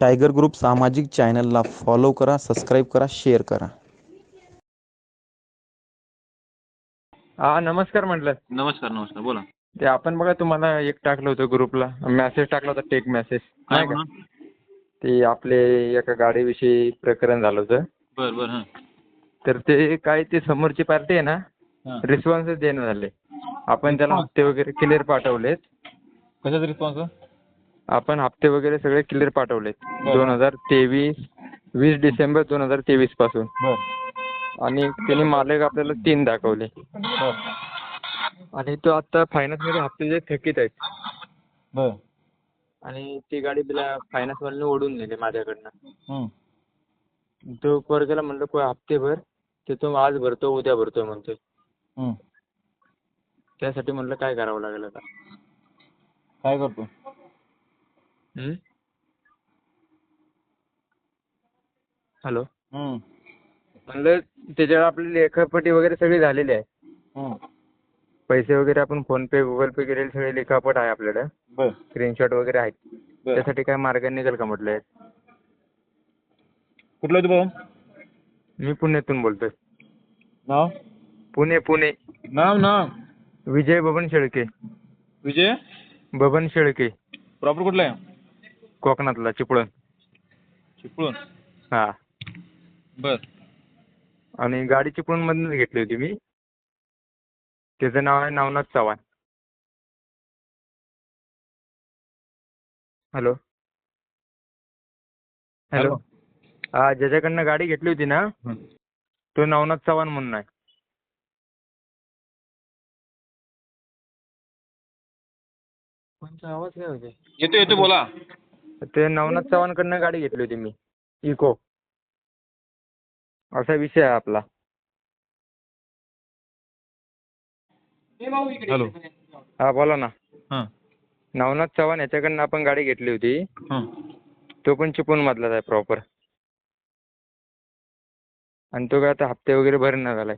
Tiger group सामाजिक चॅनलला follow करा सबस्क्राईब करा शेअर करा. हा नमस्कार म्हटलं. नमस्कार नमस्कार बोला. ते आपण बघा तुम्हाला एक टाकलं होतं ग्रुपला. मेसेज टाकला होता टेक मेसेज काय नाही का? ते आपले एका गाडीविषयी प्रकरण झालं होतं. बर बर हां. तर ते काय ते समोरची पार्टी आहे ना हां. रिस्पॉन्सच देणं झाले. आपण त्याला हप्ते वगैरे क्लिअर पाठवलेत. कशाचा रिस्पॉन्स आपण हप्ते वगैरे सगळे क्लिअर पाठवलेत. बरं. दोन हजार तेवीस वीस डिसेंबर दोन हजार तेवीसपासून. आणि त्यांनी मालक आपल्याला तीन दाखवले. आणि तो आता फायनान्समध्ये हप्ते जे थकीत आहेत. आणि ती गाडी बिला फायनान्सवाल्याने ओढून नेली माझ्याकडनं. तो पोरग्याला म्हणलं को हप्ते भर ते तो आज भरतो उद्या भरतो म्हणतोय. त्यासाठी म्हणलं काय करावं लागेल आता? काय करतो? हॅलो. म्हणलं त्याच्यावर आपली लेखापटी वगैरे सगळी झालेली आहे. पैसे वगैरे आपण फोन पे गुगल पे केलेले सगळे लेखापट आहे आपल्याकडे. स्क्रीनशॉट वगैरे आहेत. त्यासाठी काय मार्ग निघेल का म्हटलं? कुठला आहे तू भाऊ? मी पुण्यातून बोलतोय. नाव? पुणे पुणे. नाव नाव. विजय बबन शेळके. विजय? बबन शेळके. प्रॉपर कुठला आहे? कोकणातला चिपळूण. चिपळूण? हा. बर. आणि गाडी चिपळूणमधूनच घेतली होती मी. त्याचं नाव आहे नवनाथ चव्हाण. हॅलो. हॅलो. हा ज्याच्याकडनं गाडी घेतली होती ना. तो नवनाथ चव्हाण म्हणून आहे. कोणचा आवाज काय होते येतो येतो बोला. ते नवनाथ चव्हाणकडनं गाडी घेतली होती मी इको. असा विषय आहे आपला. हॅलो. हा बोला ना. हां. नवनाथ चव्हाण याच्याकडनं आपण गाडी घेतली होती. हां. तो पण चिपळूणमधलाच आहे प्रॉपर आणि तो काय आता हप्ते वगैरे भरणं झालाय.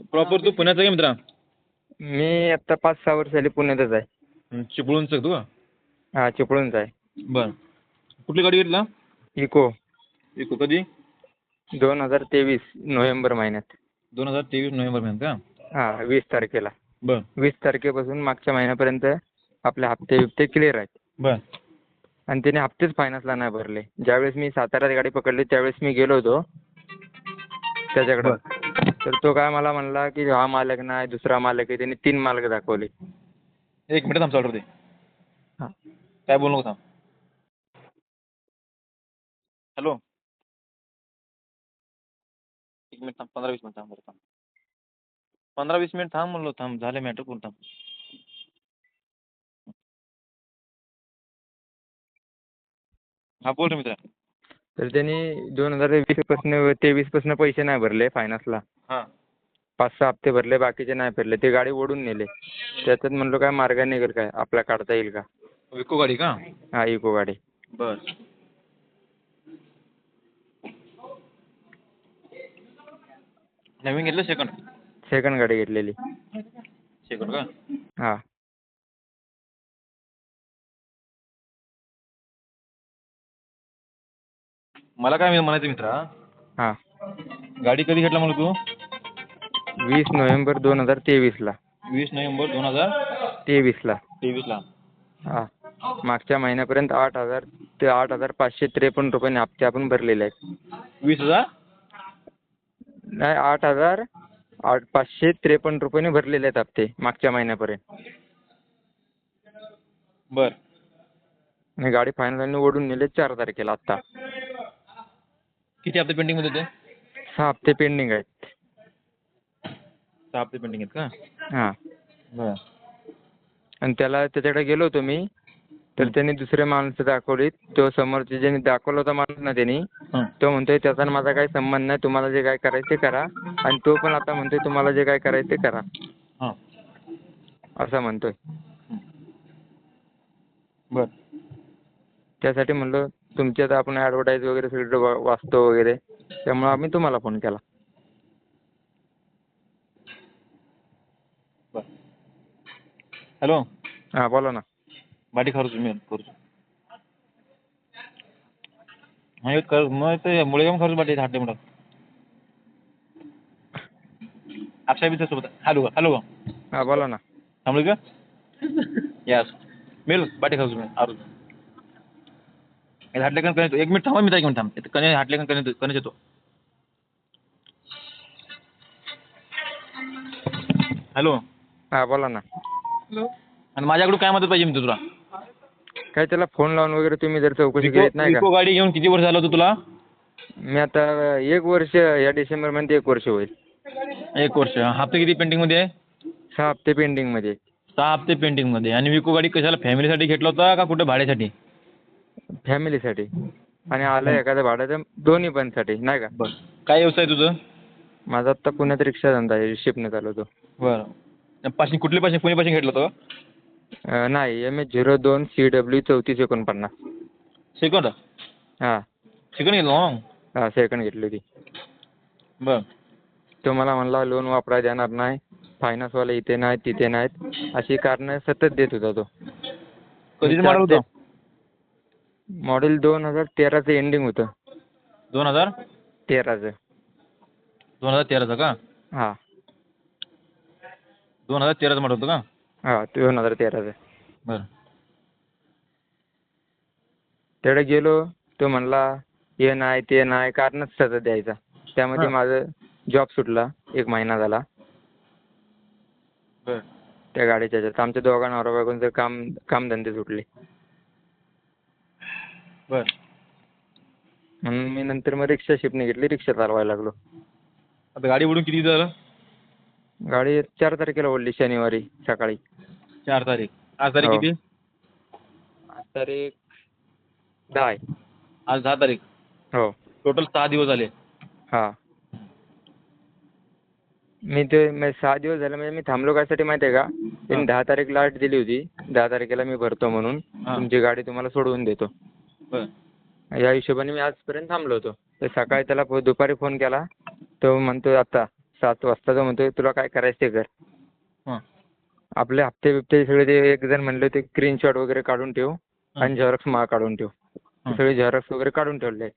प्रॉपर तू पुण्याचा आहे मित्रा? मी आता पाच सहा वर्ष झाली पुण्यातच आहे. चिपळूणचं तू का? हा चिपळूणचा आहे. बर. कुठली गाडी घेतला? इको. इको कधी? दोन हजार तेवीस नोव्हेंबर महिन्यात. दोन हजार तेवीस नोव्हेंबर महिन्यात का? हा वीस तारखेला. बर. वीस तारखेपासून मागच्या महिन्यापर्यंत आपले हप्ते बिप्ते क्लिअर आहेत. बर. आणि त्याने हप्तेच फायनान्सला नाही भरले. ज्यावेळेस मी साताऱ्यात गाडी पकडली त्यावेळेस मी गेलो होतो. त्याच्याकडं. तर तो काय मला म्हणला की हा मालक नाही दुसरा मालक आहे त्यांनी तीन मालक दाखवले. एक मिनिट थांब चालू दे हां. काय बोलू नको थांब. हॅलो. एक मिनिट थांब पंधरा वीस मिनिट थांब थांब. पंधरा वीस मिनिट थांब म्हणलो थांब झालं मॅटर बोल थांब. हा बोल रे मित्रा. तर त्यांनी दोन हजार वीसपासून तेवीसपासून पैसे नाही भरले फायनान्सला हां. पाच सहा हप्ते भरले बाकीचे नाही भरले ते गाडी ओढून नेले. त्याच्यात म्हणलो काय मार्ग निघेल काय? आपला काढता येईल का? विको गाडी का? हा इको गाडी. बर. नवीन घेतलं सेकंड सेकंड गाडी घेतलेली. सेकंड का? हा. मला काय म्हणायचं मित्रा? हा. गाडी कधी घेतला म्हणलं तू? वीस नोव्हेंबर दोन हजार तेवीसला. वीस नोव्हेंबर दोन हजार तेवीसला. तेवीसला. हा. मागच्या महिन्यापर्यंत आठ हजार ते आठ हजार पाचशे त्रेपन्न रुपयाने हप्ते आपण भरलेले आहेत. वीस हजार? नाही आठ हजार आठ पाचशे त्रेपन्न रुपयाने भरलेले आहेत हप्ते मागच्या महिन्यापर्यंत. बर. आणि गाडी फायनलने ओढून नेले चार तारखेला आत्ता. किती हप्ते पेंडिंगमध्ये होते सहा हप्ते पेंडिंग आहेत. सहा हप्ते पेंडिंग आहेत का? हां. बर. आणि त्याला त्याच्याकडे गेलो होतो मी तर त्यांनी दुसरे माणसं दाखवली तो समोरचे ज्यांनी दाखवला होता माणूस ना त्यांनी हां. तो म्हणतोय त्याचा आणि माझा काही संबंध नाही तुम्हाला जे काय करायचं ते करा. आणि तो पण आता म्हणतोय तुम्हाला जे काय करायचं ते करा. हां. असं म्हणतोय. बर. त्यासाठी म्हणलं तुमची आता आपण ॲडव्हर्टाईज वगैरे सगळीकडे वा- वाचतो वगैरे. त्यामुळे आम्ही तुम्हाला फोन केला. हॅलो हां बोला ना. बाटी खरंच मी करतो एक कर. मग ते मुळेगाव खरंच बाटी हाटे म्हणा अक्षय बी सोबत. Hello hello. हां बोला ना. थांबलो का? यस मिल बाटी खरंच मी आरू हाटले कण कनेक्ट एक मिनिट थांबा मी एक मिनिट थांब कने हाटले कण कनेक्ट कनेक्ट येतो. हॅलो. हां बोला ना. आणि माझ्याकडून काय मदत पाहिजे मी तुला काय त्याला फोन लावून वगैरे तुम्ही जर चौकशी केलीत नाही विको का गाडी घेऊन किती वर्ष झालं होतं तुला? मी आता एक वर्ष या डिसेंबरमध्ये एक वर्ष होईल. एक वर्ष. हप्ते किती पेंटिंगमध्ये आहे सहा हप्ते पेंडिंगमध्ये सहा हप्ते पेंटिंगमध्ये आणि विको गाडी कशाला? फॅमिलीसाठी घेतला होता का कुठे? भाड्यासाठी? फॅमिलीसाठी आणि आलं एखाद्या भाड्याचं दोन्ही पणसाठी नाही का? बरं. काय व्यवसाय तुझं? माझा आत्ता पुण्यात रिक्षा धंदा आहे शिपने चालवतो. बरं. पाशिंग कुठली पाशिंग पुणे पाशिंग घेतलं होतं अं, नाही एम एच झिरो दोन सी डब्ल्यू चौतीस एकोणपन्नास. सेकंड हां. सेकंड घेतलं मग हां सेकंड घेतली होती. बरं. तो मला म्हणला लोन वापरायला देणार नाही फायनान्सवाले इथे नाहीत तिथे नाहीत. अशी कारणं सतत देत होता तो. कधीच मॉडेल होतं? मॉडेल दोन हजार तेराचं एंडिंग होतं. दोन हजार? तेराचं. दोन हजार तेराचं का? हां. दोन हजार तेराचं मॉडेल होतं का? हां दोन हजार तेराचं. बरं. तेवढे गेलो तो म्हणला हे नाही ते नाही कारणच सतत द्यायचा. त्यामध्ये. माझं जॉब सुटला एक महिना झाला. बरं. त्या गाडीच्या ह्याच्यात. आमच्या दोघा नवरा बायकोंचं काम कामधंदे सुटले. बरं. म्हणून मी नंतर मग रिक्षा शिपणी घेतली रिक्षा चालवायला लागलो. आता गाडी उडून किती झालं? गाडी चार तारखेला ओढली शनिवारी सकाळी. चार तारीख. आज तारीख हो. किती? आज तारीख दहा आहे. आज दहा तारीख? हो. टोटल सहा दिवस झाले. हां. मी ते मी सहा दिवस झाले म्हणजे मी थांबलो कायसाठी माहिती आहे का त्यांनी दहा तारीख लाट दिली होती. दहा तारखेला मी भरतो म्हणून. हां. तुमची गाडी तुम्हाला सोडवून देतो. या हिशोबाने मी आजपर्यंत थांबलो होतो. तर सकाळी त्याला दुपारी फोन केला. तो म्हणतो आता सात वाजता तो म्हणतो तुला काय करायचं ते कर हां. आपले हप्ते बिप्ते सगळे ते एक जण म्हणले होते स्क्रीनशॉट वगैरे काढून ठेव आणि झेरॉक्स मा काढून ठेव. ते. सगळे झेरॉक्स वगैरे काढून ठेवले.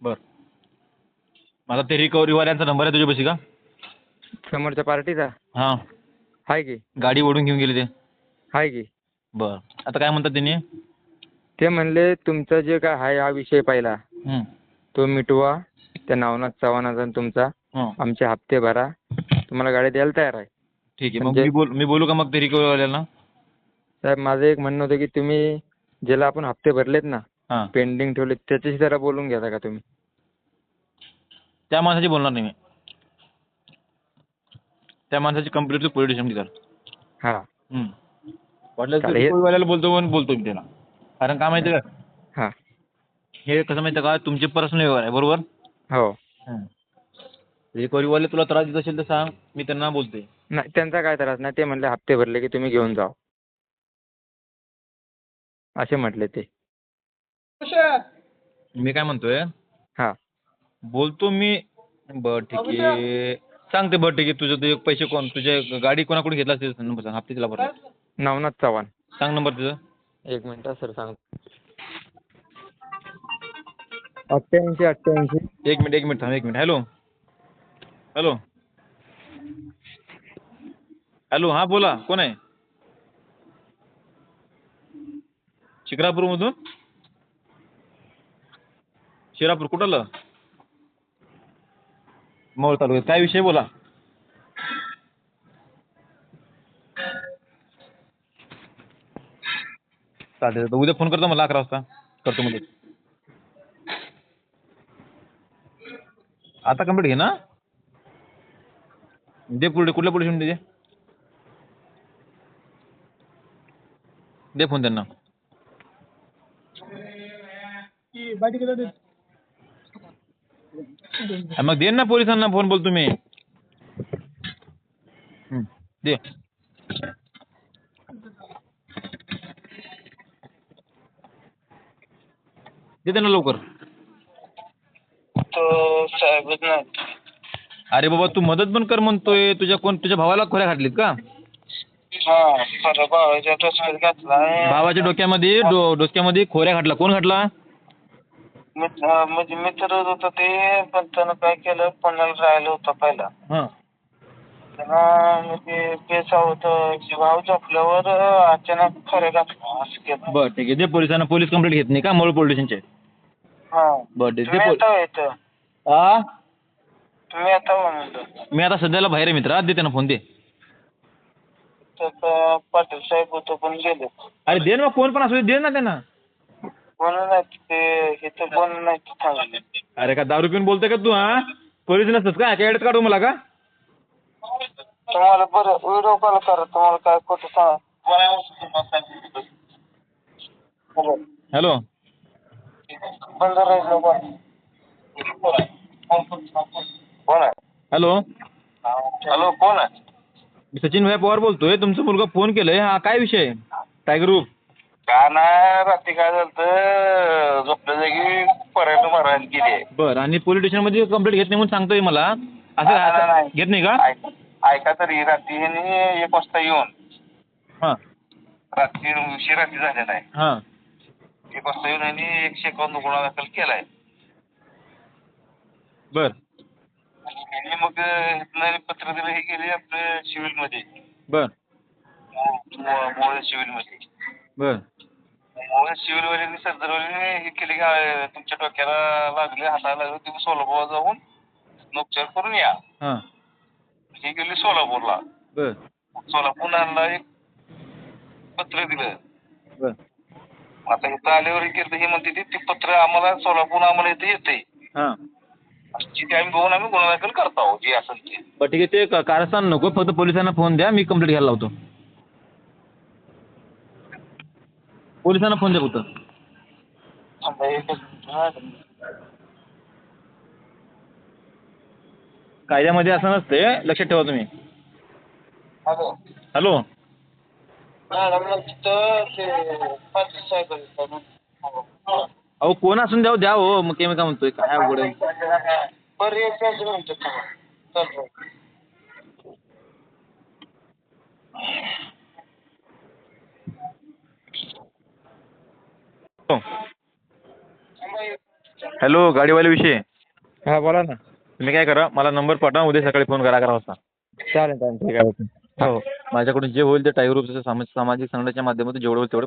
बरं. माझा ते रिकव्हरीवाल्यांचा नंबर आहे तुझ्यापाशी का? समोरच्या पार्टीचा? हां. आहे की. गाडी ओढून घेऊन गेली ते. आहे की. बरं. आता काय म्हणतात त्यांनी? ते म्हणले तुमचं जे काय आहे हा विषय पहिला. हं. तो मिटवा. त्या नवनाथ चव्हाणाचा आणि तुमचा. हं. आमचे हप्ते भरा. तुम्हाला गाडी द्यायला तयार आहे. ठीक आहे. मग म्हणजे- मी बोल मी बोलू का मग ते रिकव्हरीवाल्यांना साहेब माझं एक म्हणणं होतं की तुम्ही ज्याला आपण हप्ते भरलेत ना हां. पेंडिंग ठेवले त्याच्याशी जरा बोलून घ्या का तुम्ही? त्या माणसाची बोलणार नाही मी. त्या माणसाची कंप्लीटली पोलीस स्टेशन हां. हं. वाटलं तर. रिकव्हरीवाल्याला बोलतो म्हणून बोलतो मी त्याला. कारण काय माहिती आहे का? हां. हे कसं माहिती आहे का? तुमचे पर्सनल व्यवहार आहे बरोबर? हो. रिकव्हरीवाले तुला त्रास देत असेल तर सांग मी त्यांना बोलते नाही त्यांचा काय त्रास? नाही ते म्हणले हप्ते भरले की तुम्ही घेऊन जा असे म्हटले ते. मी काय म्हणतोय? हां. बोलतो मी बरं ठीक आहे. सांगते बरं ठीक आहे तुझं ते पैसे कोण तुझ्या गाडी कोणाकडून घेतला असेल? नंबर सांग हप्ते तिला बरं नवनाथ चव्हाण. सांग नंबर तुझं. एक मिनटं सर सांग अठ्ठ्याऐंशी अठ्ठ्याऐंशी. एक मिनिट एक मिनिट थांब एक मिनिट. हॅलो हॅलो हॅलो हां बोला. कोण आहे? शिक्रापूरमधून शिरापूर कुठलं? मोळ तालुक्यात काय विषय बोला. चालेल तर उद्या फोन करतो मला अकरा वाजता. करतो म्हणजे आता कंप्लीट घे ना. दे पुढे कुठल्या पुढे शिवून दे दे. फोन त्यांना. मग दे ना पोलिसांना फोन बोल तुम्ही. दे. दे त्यांना लवकर. तो साहेबच नाही. अरे बाबा तू मदत पण कर म्हणतोय. तुझ्या कोण तुझ्या भावाला खोऱ्या घातलीत का? हा खरं भावाच्या डोक्यामध्ये डो डोक्यामध्ये खोऱ्या घातला. कोण घातला? म्हणजे मित्र होतं ते पण त्यानं काय केलं पुण्याला राहिलं होतं पहिला. हां. त्यानं म्हणजे पेसा होतं भाव झोपल्यावर अचानक खरे घातलं असं केलं. बरं ठीक आहे. पोलिसांना पोलीस कंप्लेंट घेत नाही का? मोळ पोलीस स्टेशनचे? हा. बरं ठीक आहे. येतं हा तुम्ही आता म्हणलं. मी आता सध्याला बाहेर आहे मित्रा. दे त्यांना फोन दे तर पाटील साहेब होतो पण गेले अरे दे ना मग कोण पण असू दे दे ना त्यांना. नाही ते इथं नाही थांबले अरे का दारू पिऊन बोलतोय का तू हा? पोलीस नसतंस का? काय काढू मला का? तुम्हाला बरं व्हिडिओ कॉल करा तुम्हाला काय कुठं सांगा. हॅलो. बंद राहिलं कोण कोण आहे? हॅलो. हॅलो कोण आहे? मी सचिन भाई पवार बोलतोय तुमचा मुलगा फोन केलाय. हा काय विषय? Tiger group. का नाही रात्री काय झालं तर झोपल्या जागी पर्यटन मारायला गेली आहे बरं आणि पोलीस स्टेशनमध्ये कंप्लेंट घेत नाही म्हणून सांगतोय मला. असं नाही, नाही, असं नाही. घेत नाही का? ऐक- ऐका तरी रात्री ह्यानी एक वाजता येऊन हां. रात्री उशीर रात्री झालेला आहे हां. एक वाजता येऊन यांनी एकशे एकावन्न गुन्हा दाखल केलाय. बरं. आणि ह्यांनी मग इथनं पत्र दिलं हे गेले आपलं सिव्हिलमध्ये बरं. मोळ सिव्हिलमध्ये बरं. मोळ सिव्हिलवाल्यांनी सरदारवाल्यांनी हे केले की अं, तुमच्या डोक्याला लागले हाताला लागले तुम्ही सोलापूरला जाऊन उपचार करून या. हां. हे गेले सोलापूरला. बरं. सोलापूरला एक पत्र दिलं. बरं. आता इथं आल्यावर हे केलं हे म्हणते ते ते पत्र आम्हाला सोलापूर आम्हाला इथं येतंय हां. जिथे आम्ही बघून आम्ही गुन्हा दाखल करत आहोत जे असेल ते. बरं ठीक आहे ते का- कारस्थान नको फक्त पोलिसांना फोन द्या मी कंप्लेंट घ्यायला लावतो. पोलिसांना फोन द्या फक्त. कायद्यामध्ये असं नसते लक्षात ठेवा तुम्ही हॅलो हॅलो मॅडम मग तिथं ते पाटील साहेब आहेत ना. अहो कोण असून द्या हो, द्या हो मग ते मी काय म्हणतोय काय अवघड आहे बरं एक चालतंय. थांबा एक- हॅलो गाडीवाले विषय. हा बोला ना. तुम्ही काय करा मला नंबर पाठवा उद्या सकाळी फोन करा अकरा वाजता. चालेल चालेल ठीक आहे. हो माझ्याकडून जे होईल ते टायगर सामाजिक संघटनेच्या माध्यमातून जेवढं होईल तेवढं